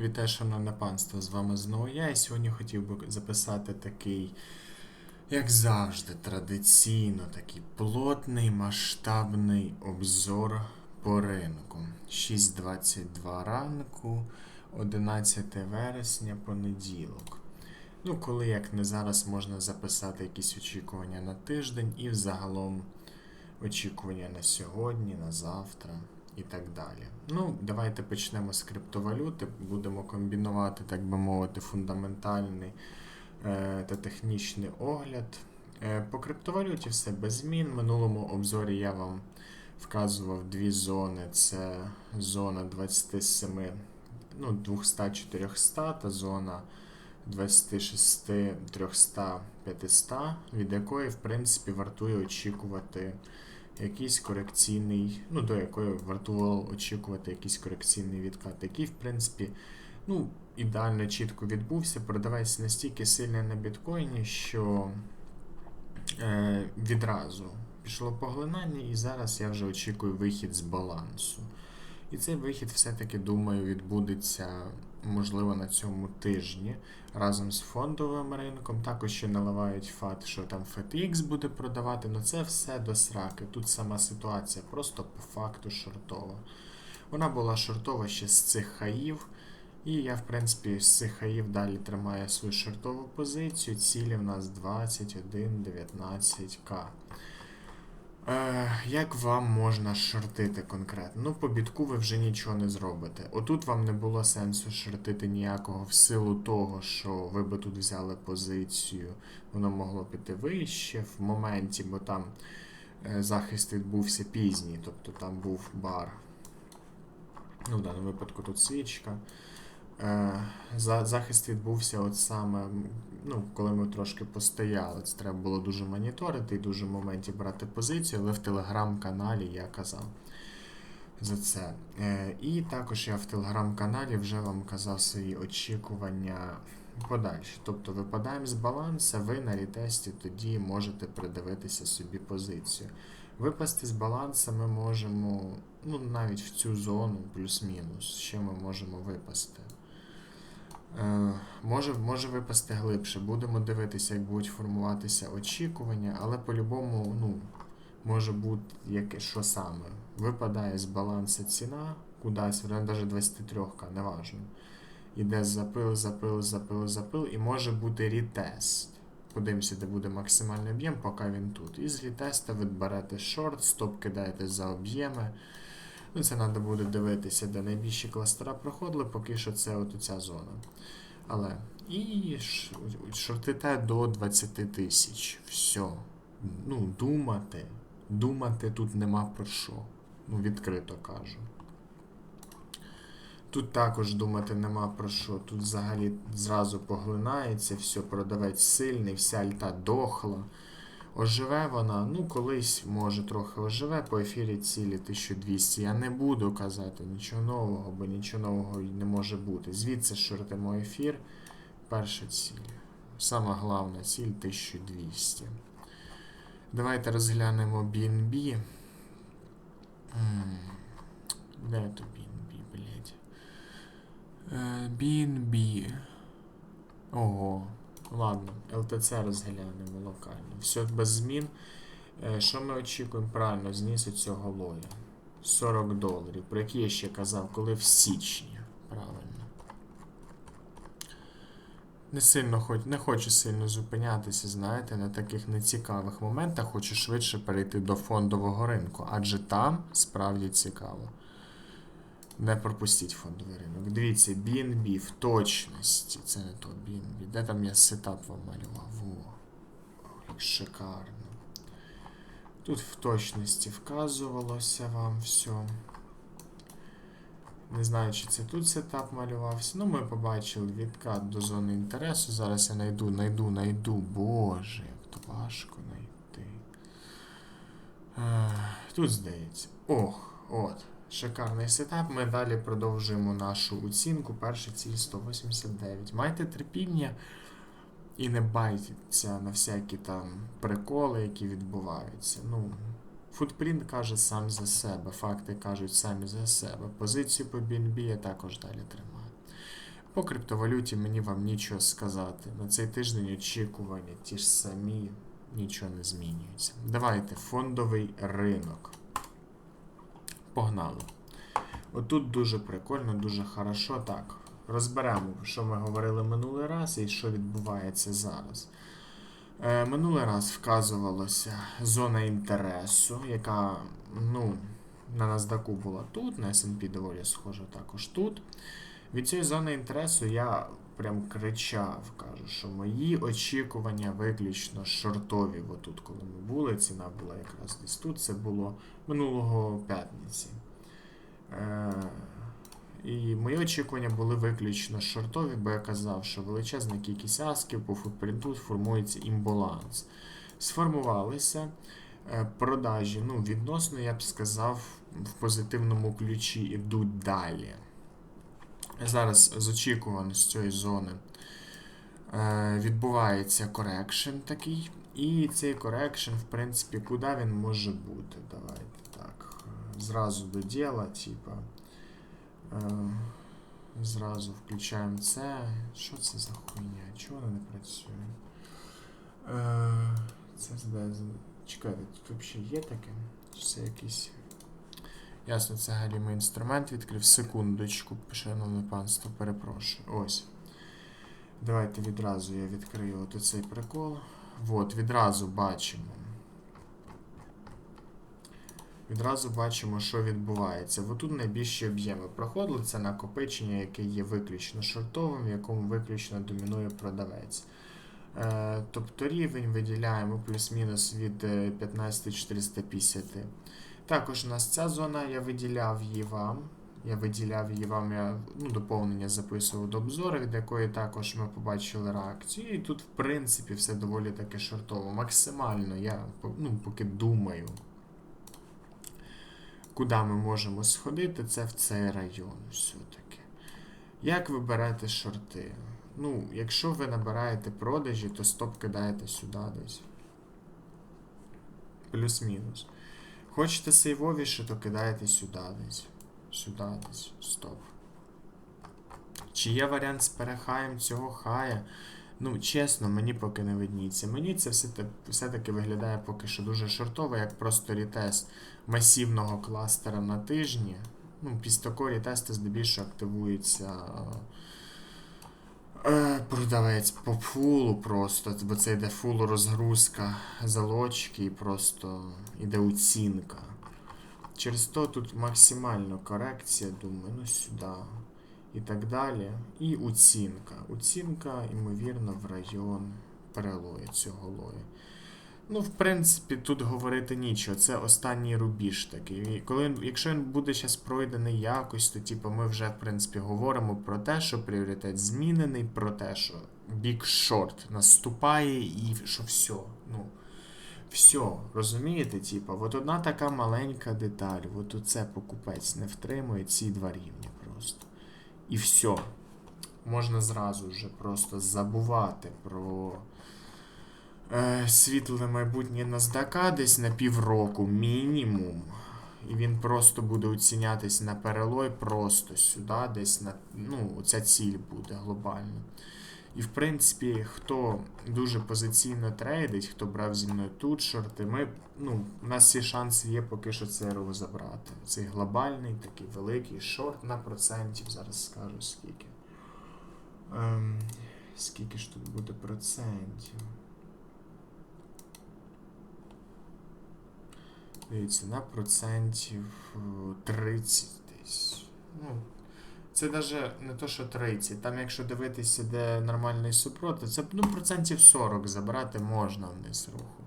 Вітаю, шановне панство, з вами знову я. І сьогодні хотів би записати такий, як завжди, традиційно такий плотний масштабний обзор по ринку. 6.22 ранку, 11 вересня, понеділок. Ну, коли як не зараз можна записати якісь очікування на тиждень і взагалом очікування на сьогодні, на завтра і так далі. Ну, давайте почнемо з криптовалюти. Будемо комбінувати, так би мовити, фундаментальний е, та технічний огляд. Е, по криптовалюті все без змін. В минулому обзорі я вам вказував дві зони: це зона 27, ну, 200-400 та зона 26 300 500 від якої, в принципі, вартує очікувати якийсь корекційний, ну, до якої вартувало очікувати якийсь корекційний відкат, який, в принципі, ну, ідеально чітко відбувся. Продавець настільки сильний на біткоїні, що е, відразу пішло поглинання, і зараз я вже очікую вихід з балансу. І цей вихід, все-таки, думаю, відбудеться, можливо, на цьому тижні разом з фондовим ринком. Також ще наливають фат, що там FTX буде продавати, але це все до сраки. Тут сама ситуація просто по факту шортова. Вона була шортова ще з цих хаїв. І я, в принципі, з цих хаїв далі тримаю свою шортову позицію. Цілі в нас 21-19к. Е, як вам можна шортити конкретно? Ну, по бітку ви вже нічого не зробите. Отут вам не було сенсу шортити ніякого в силу того, що ви би тут взяли позицію, воно могло піти вище в моменті, бо там е, захист відбувся пізній, тобто там був бар. Ну, в даному випадку тут свічка. Е, за, захист відбувся от саме, ну, коли ми трошки постояли. Це треба було дуже моніторити і дуже в моменті брати позицію, але в телеграм-каналі я казав за це. Е, і також я в телеграм-каналі вже вам казав свої очікування подальші. Тобто випадаємо з балансу, ви на рітесті тоді можете придивитися собі позицію. Випасти з балансу ми можемо, ну навіть в цю зону, плюс-мінус, ще ми можемо випасти. Е, може може випасти глибше. Будемо дивитися, як будуть формуватися очікування, але по-любому ну, може бути яке, що саме. Випадає з балансу ціна кудись, вона навіть 23-ка, неважно. Іде запил, запил, запил, запил, і може бути рітест. Подивимося, де буде максимальний об'єм, поки він тут. І з рітеста ви берете шорт, стоп кидаєте за об'єми. Ну, Це треба буде дивитися, де найбільші кластера проходили, поки що це от ця зона. Але. І шортите до 20 тисяч. Все. Ну, думати. Думати тут нема про що. Ну, відкрито кажу. Тут також думати нема про що. Тут взагалі зразу поглинається, все, продавець сильний, вся альта дохла. Оживе вона, ну, колись, може, трохи оживе по ефірі цілі 1200. Я не буду казати нічого нового, бо нічого нового не може бути. Звідси шортимо ефір. Перша ціль. Сама головна ціль 1200. Давайте розглянемо BNB. Де то BNB, блядь? BNB. Ого. Ладно, ЛТЦ розглянемо локально. Все без змін. Е, що ми очікуємо? Правильно, зніс цього лоя. 40 доларів. Про які я ще казав, коли в січні. Правильно. Не сильно хоч, не хочу сильно зупинятися, знаєте, на таких нецікавих моментах. Хочу швидше перейти до фондового ринку, адже там справді цікаво. Не пропустіть фондовий ринок. Дивіться, BNB в точності. Це не то BNB. Де там я сетап вам малював? Во. Як шикарно. Тут в точності вказувалося вам все. Не знаю, чи це тут сетап малювався. Ну, ми побачили відкат до зони інтересу. Зараз я найду, найду, найду. Боже, як то важко знайти. Тут здається. Ох, от. Шикарний сетап. Ми далі продовжуємо нашу оцінку. Перша ціль 189. Майте терпіння і не байтеся на всякі там приколи, які відбуваються. Ну, Футпринт каже сам за себе, факти кажуть самі за себе. Позицію по BNB я також далі тримаю. По криптовалюті мені вам нічого сказати. На цей тиждень очікування ті ж самі, нічого не змінюється. Давайте фондовий ринок. Погнали. Отут дуже прикольно, дуже хорошо. Так, розберемо, що ми говорили минулий раз і що відбувається зараз. Е, минулий раз вказувалося зона інтересу, яка ну, на NASDAQ була тут, на SP доволі схожа також тут. Від цієї зони інтересу я прям кричав, кажу, що мої очікування виключно шортові. Бо тут, коли ми були, ціна була якраз десь тут. Це було минулого п'ятниці. Е, і мої очікування були виключно шортові, бо я казав, що величезна кількість асків по футпринту формується імбаланс. Сформувалися е, продажі, ну, відносно, я б сказав, в позитивному ключі йдуть далі. Зараз з очікувано з цієї зони е, відбувається корекшн такий. І цей корекшн, в принципі, куди він може бути? Давайте так. е, Зразу до діла, типа. Е, зразу включаємо це. Що це за хуйня? Чого вона не працює? Це. Чекайте, тут взагалі є таке? Чи це якийсь. Ясно, це галімий інструмент відкрив. Секундочку, шановне панство, перепрошую. Ось. Давайте відразу я відкрию от цей прикол. От, відразу бачимо. Відразу бачимо, що відбувається. Бо тут найбільші об'єми проходили. Це накопичення, яке є виключно шортовим, в якому виключно домінує продавець. Е, тобто рівень виділяємо плюс-мінус від е, 15450. Також у нас ця зона, я виділяв її вам. Я виділяв її вам, я ну, доповнення записував до обзору, від якої також ми побачили реакцію. І тут, в принципі, все доволі таки шортово. Максимально я ну, поки думаю, куди ми можемо сходити, це в цей район все-таки. Як ви берете шорти? Ну, якщо ви набираєте продажі, то стоп кидаєте сюди десь. Плюс-мінус. Хочете сейвовіше, то кидаєте сюди десь. Сюди десь. Стоп. Чи є варіант з перехаєм цього хая? Ну, чесно, мені поки не видніться. Мені це все та- все-таки виглядає поки що дуже шортово, як просто рітест масивного кластера на тижні. Ну, після такого рітесту здебільшого активується е, продавець по фулу просто, бо це йде фул розгрузка залочки і просто йде оцінка. Через то тут максимально корекція, думаю, ну сюди і так далі. І оцінка. Оцінка, ймовірно, в район перелою цього лою. Ну, в принципі, тут говорити нічого. Це останній рубіж такий. Коли, якщо він буде зараз пройдений якось, то типу, ми вже, в принципі, говоримо про те, що пріоритет змінений, про те, що big short наступає і що все. Ну, все, розумієте, типа, от одна така маленька деталь, от оце покупець не втримує ці два рівні просто. І все. Можна зразу вже просто забувати про світле майбутнє NASDAQ десь на півроку мінімум. І він просто буде оцінятись на перелой просто сюди, десь на. Ну, ця ціль буде глобально. І в принципі, хто дуже позиційно трейдить, хто брав зі мною тут шорти, ми, ну, у нас всі шанси є поки що це забрати. Цей глобальний, такий великий шорт на процентів. Зараз скажу скільки. Ем, скільки ж тут буде процентів? Дивіться, на процентів е, 30 десь. Ну, це навіть не то, що 30. Там, якщо дивитися, де нормальний супротив, це ну, процентів 40 забрати можна вниз руху.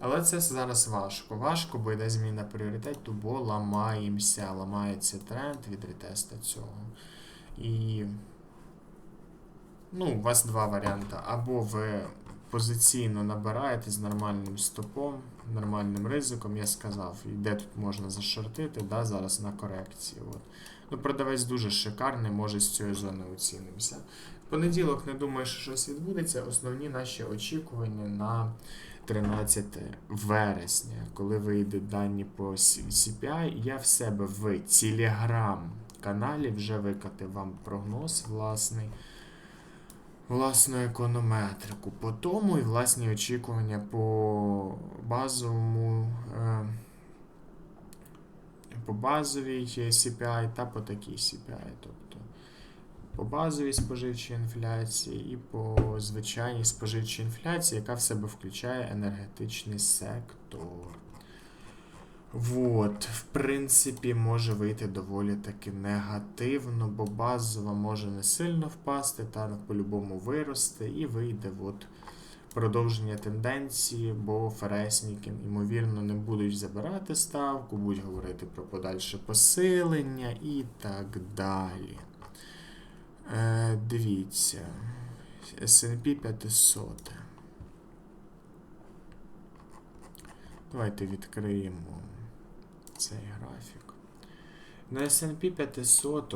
Але це зараз важко. Важко, бо йде зміна пріоритету, бо ламаємося, ламається тренд від ретеста цього. І ну, у вас два варіанти. Або ви позиційно набираєте з нормальним стопом, нормальним ризиком, я сказав, і де тут можна зашортити, да, зараз на корекції. От. Ну, продавець дуже шикарний, може з цієї зони оцінимося. В понеділок не думаю, що щось відбудеться. Основні наші очікування на 13 вересня, коли вийдуть дані по CPI, я в себе в Telegram каналі, вже викатив вам прогноз власний. Власну економетрику по тому і власні очікування по базовому. Е, по базовій CPI та по такій CPI. Тобто по базовій споживчій інфляції і по звичайній споживчій інфляції, яка в себе включає енергетичний сектор. Вот, в принципі, може вийти доволі таки негативно, бо базова може не сильно впасти, та по-любому виросте, і вийде от продовження тенденції, бо Фересніки, ймовірно, не будуть забирати ставку, будуть говорити про подальше посилення і так далі. Е, Дивіться. SP 500. Давайте відкриємо цей графік. На SP 500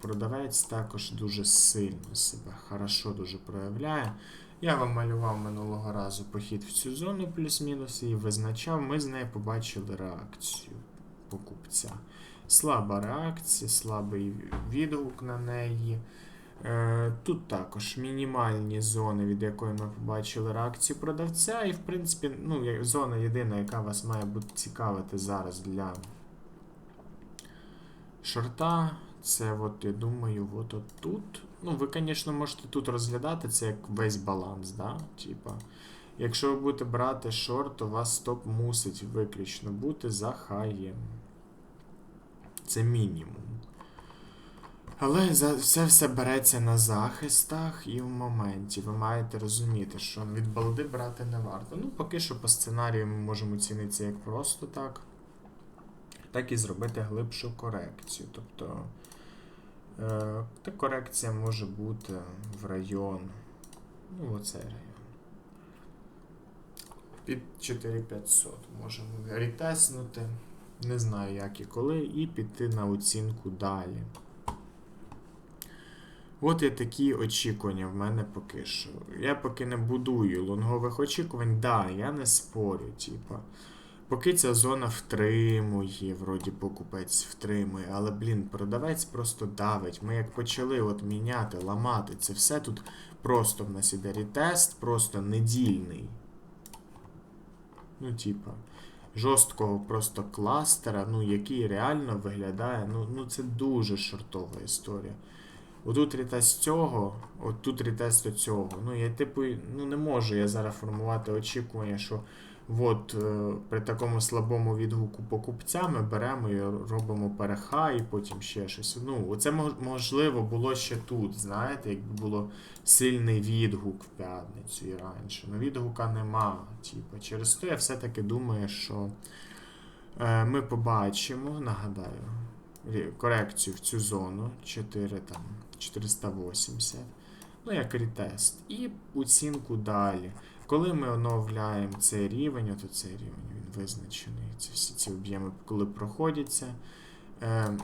продавець також дуже сильно себе хорошо дуже проявляє. Я вам малював минулого разу похід в цю зону плюс-мінус і визначав, ми з нею побачили реакцію покупця. Слаба реакція, слабий відгук на неї. Е, тут також мінімальні зони, від якої ми побачили реакцію продавця. І, в принципі, ну, зона єдина, яка вас має бути цікавити зараз для шорта. Це, от, я думаю, от, тут. Ну, ви, звісно, можете тут розглядати це як весь баланс. да? Типа, Якщо ви будете брати шорт, то у вас стоп мусить виключно бути за хаєм. Це мінімум. Але за це все береться на захистах і в моменті. Ви маєте розуміти, що від балди брати не варто. Ну, поки що по сценарію ми можемо оцінити як просто так, так і зробити глибшу корекцію. Тобто е, та корекція може бути в район. Ну, оцей район. Під 4500 можемо рітеснути. Не знаю, як і коли, і піти на оцінку далі. От є такі очікування в мене поки що. Я поки не будую лонгових очікувань, да, я не спорю, типа. Поки ця зона втримує, вроді покупець втримує, але, блін, продавець просто давить. Ми як почали от міняти, ламати, це все тут просто в нас іде ретест, просто недільний. Ну, типа, жорсткого просто кластера, ну, який реально виглядає. Ну, ну це дуже шортова історія. Отут ретест цього, отут ретест цього. Ну, я типу, ну не можу я зараз формувати очікування, що от е, при такому слабому відгуку покупця ми беремо і робимо переха, і потім ще щось. Ну, це можливо було ще тут, знаєте, якби було сильний відгук в п'ятницю і раніше. Ну, відгука нема. Типу. Через то я все-таки думаю, що е, ми побачимо, нагадаю корекцію в цю зону 4, там, 480. Ну, як рітест. І оцінку далі. Коли ми оновляємо цей рівень, то цей рівень він визначений. Ці всі ці об'єми, коли проходяться, е,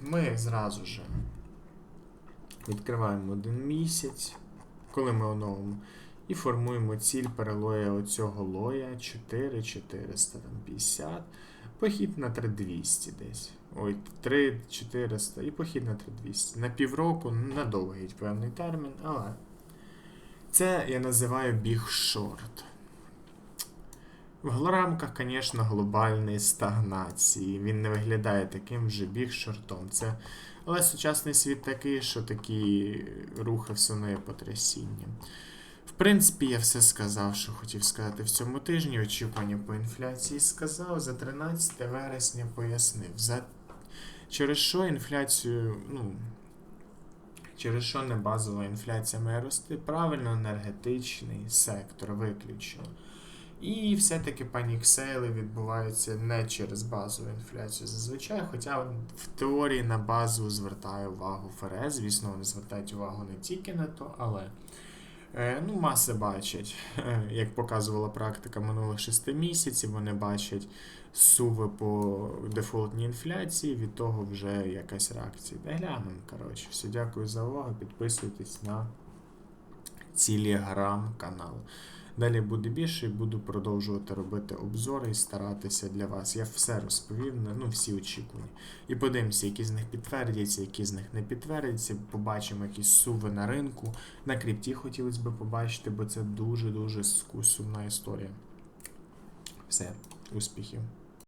ми зразу ж відкриваємо один місяць, коли ми оновимо, і формуємо ціль перелоя оцього лоя 4450. Похід на 3200 десь. Ой, 3400 і похід на 3200. На півроку на довгий певний термін, але це я називаю біг шорт. В рамках, звісно, глобальної стагнації. Він не виглядає таким вже біг шортом. Це... Але сучасний світ такий, що такі рухи все потрясінням. В принципі, я все сказав, що хотів сказати в цьому тижні. Очікування по інфляції сказав. За 13 вересня пояснив. За... Через що інфляцію, ну, через що не базова інфляція має рости? Правильно, енергетичний сектор виключно. І все-таки паніксейли відбуваються не через базову інфляцію зазвичай, хоча в теорії на базу звертає увагу ФРС. Звісно, вони звертають увагу не тільки на то, але. Е, ну, маси бачать, як показувала практика минулих 6 місяців, вони бачать суви по дефолтній інфляції, від того вже якась реакція. Де глянемо, коротше. Все, дякую за увагу. Підписуйтесь на телеграм-канал. Далі буде більше і буду продовжувати робити обзори і старатися для вас. Я все розповів, ну всі очікування. І подивимося, які з них підтвердяться, які з них не підтвердяться. Побачимо якісь суви на ринку. На крипті хотілося б побачити, бо це дуже-дуже сумна історія. Все, успіхів.